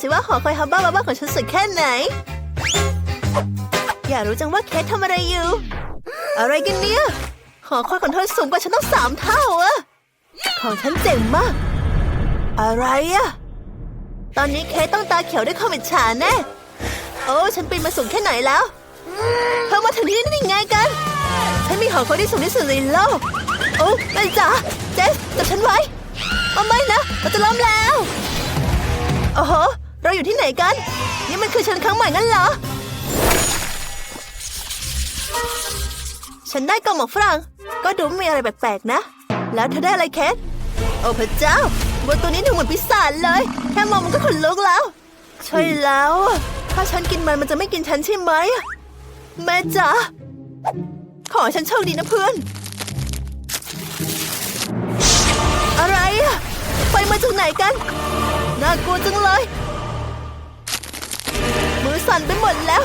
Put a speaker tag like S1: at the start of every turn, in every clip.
S1: สิว่าหอคอยฮับบ้าบ้าของฉันสวยแค่ไหน อยากรู้จังว่าเคททำอะไรอยู่ อะไรกันเนี่ย หอคอยของเธอสูงกว่าฉันต้องสามเท่าอะของฉันเจ๋งมาก อะไรอะตอนนี้เคทต้องตาเขียวด้วยความอิจฉาแน่ โอ้ฉันปีนมาสูงแค่ไหนแล้ว เธอมาถึงที่นี่ได้ยังไงกัน ฉันมีหอคอยที่สูงที่สุดในโลก โอ้แม่จ๋าเจสจับฉันไว้เอาไม่นะเราจะล้มแล้ว โอ้โห เราอยู่ที่ไหนกัน นี่มันคือฉันครั้งใหม่งั้นเหรอ ฉันได้กล่องหมกฝรั่งก็ดูไม่มีอะไรแปลกๆนะ แล้วเธอได้อะไรแคทโอ้พระเจ้าวัวตัวนี้ดูเหมือนปีศาจเลย แค่มองมันก็ขนลุกแล้ว ใช่แล้ว ถ้าฉันกินมันมันจะไม่กินฉันใช่ไหมแม่จ๋าขอฉันโชคดีนะเพื่อน อะไรอะไฟมาจากไหนกัน น่ากลัวจังเลย สั่นไปหมดแล้ว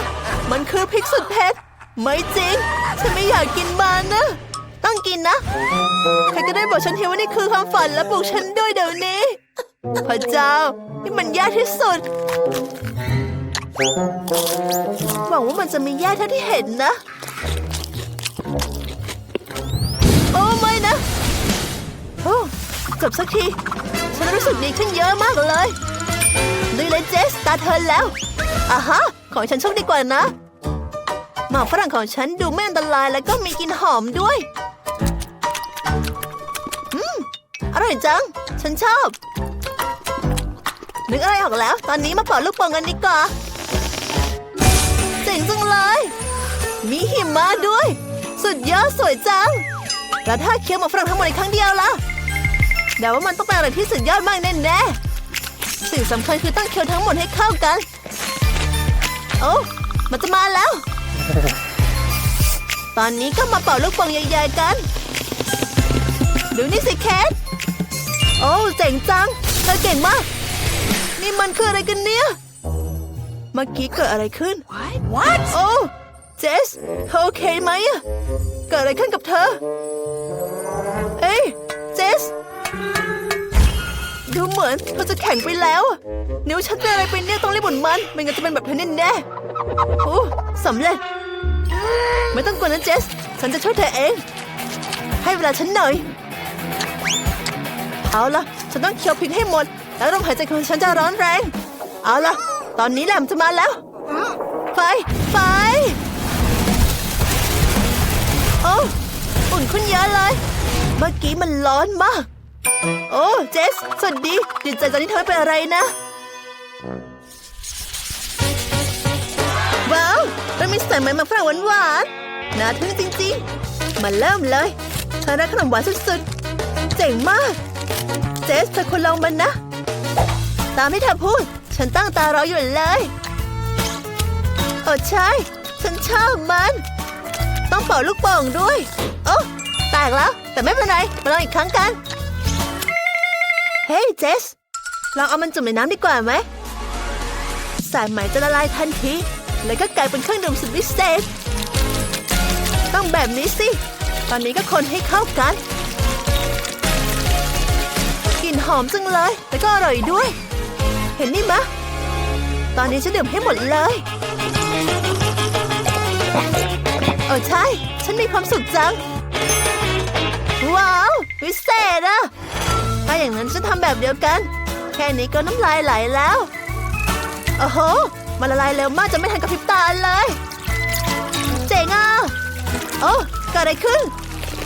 S1: มันคือพริกสุดเผ็ด ไม่จริง ฉันไม่อยากกินมันนะ ต้องกินนะ ใครก็ได้บอกฉันทีว่านี่คือความฝันและปลุกฉันด้วยเดี๋ยวนี้ พระเจ้า นี่มันยากที่สุด หวังว่ามันจะไม่แย่เท่าที่เห็นนะ โอ้ไม่นะ โอ้จบสักที ฉันรู้สึกดีขึ้นเยอะมากเลยดูเลยเจสตาเธอแล้ว อะฮะ ของฉันโชคดีกว่านะ หมากฝรั่งของฉันดูไม่อันตรายแล้วก็มีกลิ่นหอมด้วย อืม อร่อยจัง ฉันชอบ นึกอะไรออกแล้ว ตอนนี้มาเป่าลูกโป่งกันดีกว่า เจ๋งจังเลย มีหิมะด้วย สุดยอดสวยจัง แล้วถ้าเคี้ยวหมากฝรั่งทั้งหมดในครั้งเดียวล่ะเดี๋ยวว่ามันต้องเป็นอะไรที่สุดยอดมากแน่ๆสิ่งสำคัญคือต้องเคี้ยวทั้งหมดให้เข้ากัน โอ้มันจะมาแล้ว ตอนนี้ก็มาเป่าลูกโป่งใหญ่ๆกัน ดูนี่สิแคท โอ้เจ๋งจัง เธอเก่งมาก นี่มันคืออะไรกันเนี่ย เมื่อกี้เกิดอะไรขึ้น
S2: What?
S1: โอ้ เจสเธอโอเคไหมอะเกิดอะไรขึ้นกับเธอ ดูเหมือนเธอจะแข็งไปแล้ว นิ้วฉันเป็นอะไรไปเนี่ยต้องรีบหมุนมัน ไม่งั้นจะเป็นแบบเธอแน่โอ้สำเร็จ ไม่ต้องกลัวนะเจส ฉันจะช่วยเธอเอง ให้เวลาฉันหน่อย เอาละฉันต้องเคี้ยวพริกให้หมด แล้วลมหายใจของฉันจะร้อนแรง เอาละตอนนี้แหลมจะมาแล้ว ไฟ ไฟ โอ้ อุ่นขึ้นเยอะเลย เมื่อกี้มันร้อนมาก โอ้เจส สวัสดีดีใจตอนนี้เธอไม่เป็นอะไรนะ ว้าวมันมีสายไหมมาฝรั่งหวานๆน่าทึ่งจริงๆ มาเริ่มเลยฉันรักขนมหวานสุดๆ เจ๋งมาก เจสเธอควรลองมันนะ ตามที่เธอพูด ฉันตั้งตารออยู่เลยโอ้ใช่ ฉันชอบมัน ต้องเป่าลูกโป่งด้วย โอ้แตกแล้ว แต่ไม่เป็นไร มาลองอีกครั้งกัน ฮ้ยเจสลองเอามันจุ่มในน้ำดีกว่าไหม สายไหมจะละลายทันที แล้วก็กลายเป็นเครื่องดื่มสุดพิเศษ ต้องแบบนี้สิ ตอนนี้ก็คนให้เข้ากัน กลิ่นหอมจังเลย แล้วก็อร่อยด้วย เห็นนี่มะ ตอนนี้ฉันดื่มให้หมดเลยเออใช่ ฉันมีความสุขจัง ว้าว วิเศษอะ ถ้าอย่างนั้นฉันทำแบบเดียวกัน แค่นี้ก็น้ำลายไหลแล้ว โอ้โห มันละลายเร็วมากจะไม่ทันกับพริบตาเลย เจ๋งอะโอ้เกิดอะไรขึ้น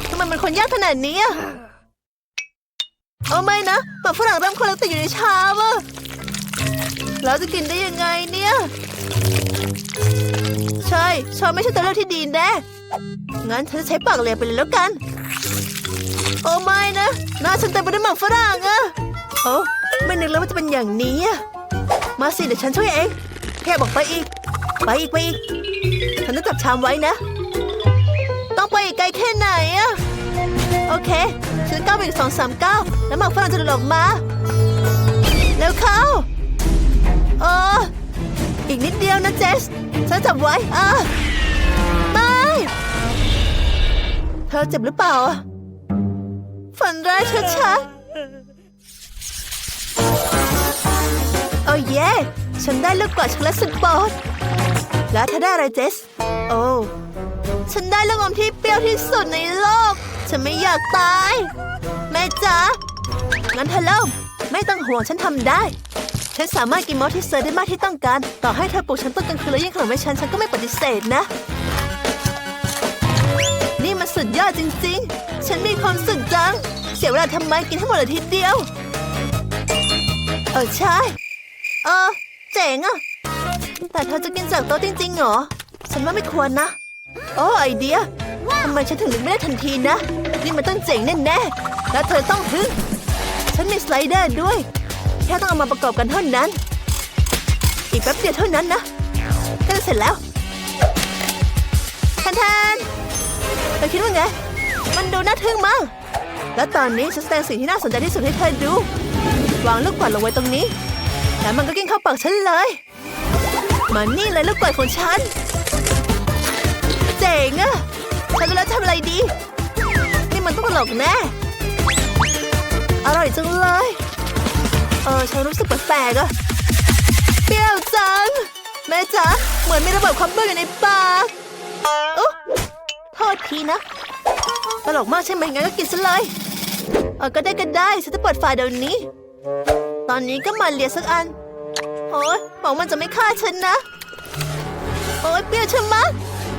S1: ทำไมมันคนยากขนาดนี้อะโอ้ไม่นะหมาฝรั่งเริ่มคนแล้วติดอยู่ในชามอะแล้วจะกินได้ยังไงเนี่ย ใช่ชามไม่ใช่ตัวเลือกที่ดีแน่งั้นฉันจะใช้ปากเลียไปเลยแล้วกัน โอ้ไม่นะหน้าฉันเต็มไปด้วยหมากฝรั่งอะโอ้ไม่นึกแล้วว่าจะเป็นอย่างนี้อะมาสิเดี๋ยวฉันช่วยเองแค่บอกไปอีก ไปอีกไปอีกฉันต้องจับชามไว้นะ ต้องไปอีกไกลแค่ไหนอะโอเค ฉันก้าวไปอีกสองสามก้าวแล้วหมากฝรั่งจะหลุดออกมาเร็วเข้าเอออีกนิดเดียวนะเจสฉันจับไว้อะไม่เธอเจ็บหรือเปล่า ฝันร้ายชัดๆ โอ้เย่ฉันได้ลูกกวาดช็อกโกแลตสุดโปรดแล้วเธอได้อะไรเจส โอ้ฉันได้ลูกอมที่เปรี้ยวที่สุดในโลก ฉันไม่อยากตาย แม่จ๋างั้นเธอเริ่มไม่ต้องห่วงฉันทำได้ ฉันสามารถกินมอสที่เซอร์ได้มากที่ต้องการ ต่อให้เธอปลุกฉันตอนกลางคืนแล้วยังขนมให้ฉัน ฉันก็ไม่ปฏิเสธนะ นี่มันสุดยอดจริง ๆ ฉันมีความสุขจัง เสียเวลาทำไมกินให้หมดเลยทีเดียว เออใช่ เออเจ๋งอะแต่เธอจะกินจากโต๊ะจริงๆเหรอ ฉันว่าไม่ควรนะ โอ้ไอเดียทำไมฉันถึงนึกไม่ได้ทันทีนะ นี่มันต้องเจ๋งแน่ๆ แล้วเธอต้องทึ่งฉันมีสไลเดอร์ด้วย แค่ต้องเอามาประกอบกันเท่านั้น อีกแป๊บเดียวเท่านั้นนะก็จะเสร็จแล้วทันทัน เธอคิดว่าไง มันดูน่าทึ่งมาก แล้วตอนนี้ฉันแสดงสิ่งที่น่าสนใจที่สุดให้เธอดู วางลูกกวาดลงไว้ตรงนี้ แล้วมันก็กินเข้าปากฉันเลย มานี่เลยลูกกวาดของฉัน เจ๋งอะฉันรู้แล้วทำอะไรดี นี่มันต้องตลกแน่ อร่อยจังเลย เออฉันรู้สึกแปลกๆอะเปรี้ยวจัง แม่จ๋าเหมือนมีระเบิดความเบื่ออยู่ในปาก ทีนะ ตลกมากใช่ไหมงั้นก็กินซะเลยเออก็ได้ก็ได้ฉันจะเปิดไฟเดี๋ยวนี้ ตอนนี้ก็มาเลียสักอันโอ้ยบอกมันจะไม่ฆ่าฉันนะ โอ้ยเปรี้ยวชะมัด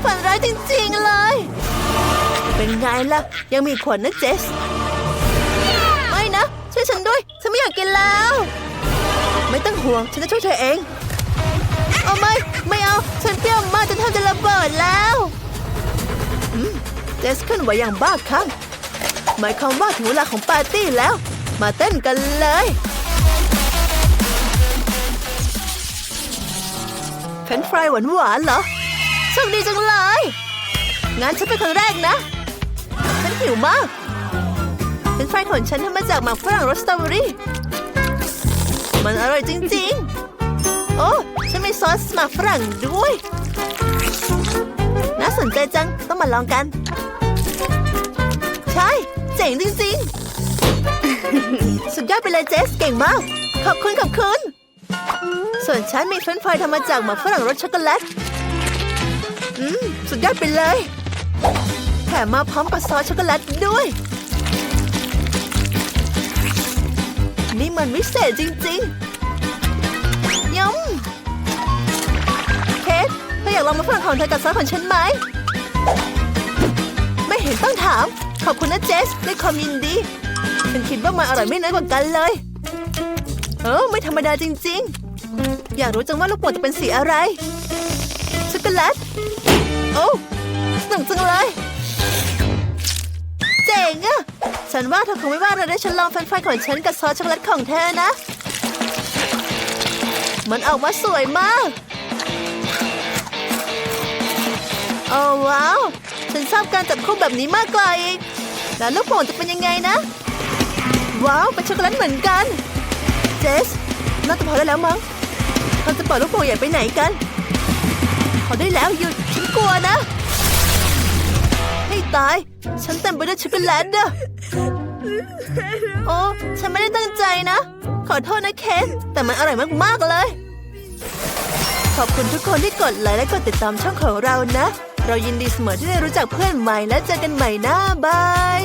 S1: ฝันร้ายจริงๆเลย เป็นไงล่ะ ยังมีขวดนะเจส ไม่นะ ช่วยฉันด้วย ฉันไม่อยากกินแล้ว ไม่ต้องห่วง ฉันจะช่วยเธอเอง เอาไม่ ไม่เอา ฉันเปรี้ยวมากจนแทบจะระเบิดแล้ว มเจสขึ้นไหวอย่างบ้าคลั่งหมายความว่าถึงเวลาของปาร์ตี้แล้ว มาเต้นกันเลยเฟนฟรายหวานหวานๆเหรอโชคดีจังเลยงั้นฉันเป็นคนแรกนะ ฉันหิวมากเฟนฟรายของฉันทำมาจากหมากฝรั่งรสสตรอเบอรี่ มันอร่อยจริงๆ โอ้ฉันมีซอสหมากฝรั่งด้วย น่าสนใจจัง ต้องมาลองกัน ใช่ เจ๋งจริงๆ สุดยอดไปเลยเจสเก่งมาก ขอบคุณขอบคุณ ส่วนฉันมีเฟรนฟรายทำมาจากหมากฝรั่งรสช็อกโกแลต อืม สุดยอดไปเลย แถมมาพร้อมกับซอสช็อกโกแลตด้วย นี่มันวิเศษจริงๆยำเคทเธออยากลองมาฝรั่งของเธอกับซอสของฉันไหม ไม่เห็นต้องถาม ขอบคุณนะเจสด้วยความยินดี ฉันคิดว่ามันอร่อยไม่น้อยกว่ากันเลย เออไม่ธรรมดาจริง ๆ อยากรู้จังว่าลูกโป่งจะเป็นสีอะไร ช็อกโกแลต โอ้สนุกจังเลย เจ๋งอะฉันว่าเธอคงไม่ว่าเราได้ฉันลองเฟนช์ฟของฉันกับซอสช็อกโกแลตของเธอนะ มันออกมาสวยมาก โอ้ว้าว ฉันชอบการจับคู่แบบนี้มากกว่าอีก แล้วลูกโป่งจะเป็นยังไงนะ ว้าวเป็นช็อกโกแลตเหมือนกัน เจสน่าจะพอได้แล้วมั้งเราจะปล่อยลูกโป่งใหญ่ไปไหนกัน พอได้แล้วหยุดฉันกลัวนะ ให้ตาย ฉันเต็มไปด้วยช็อกโกแลตอะโอ้ฉันไม่ได้ตั้งใจนะ ขอโทษนะเคนแต่มันอร่อยมาก ๆ เลย ขอบคุณทุกคนที่กดไลค์และกดติดตามช่องของเรานะ เรายินดีเสมอที่ได้รู้จักเพื่อนใหม่และเจอกันใหม่นะบาย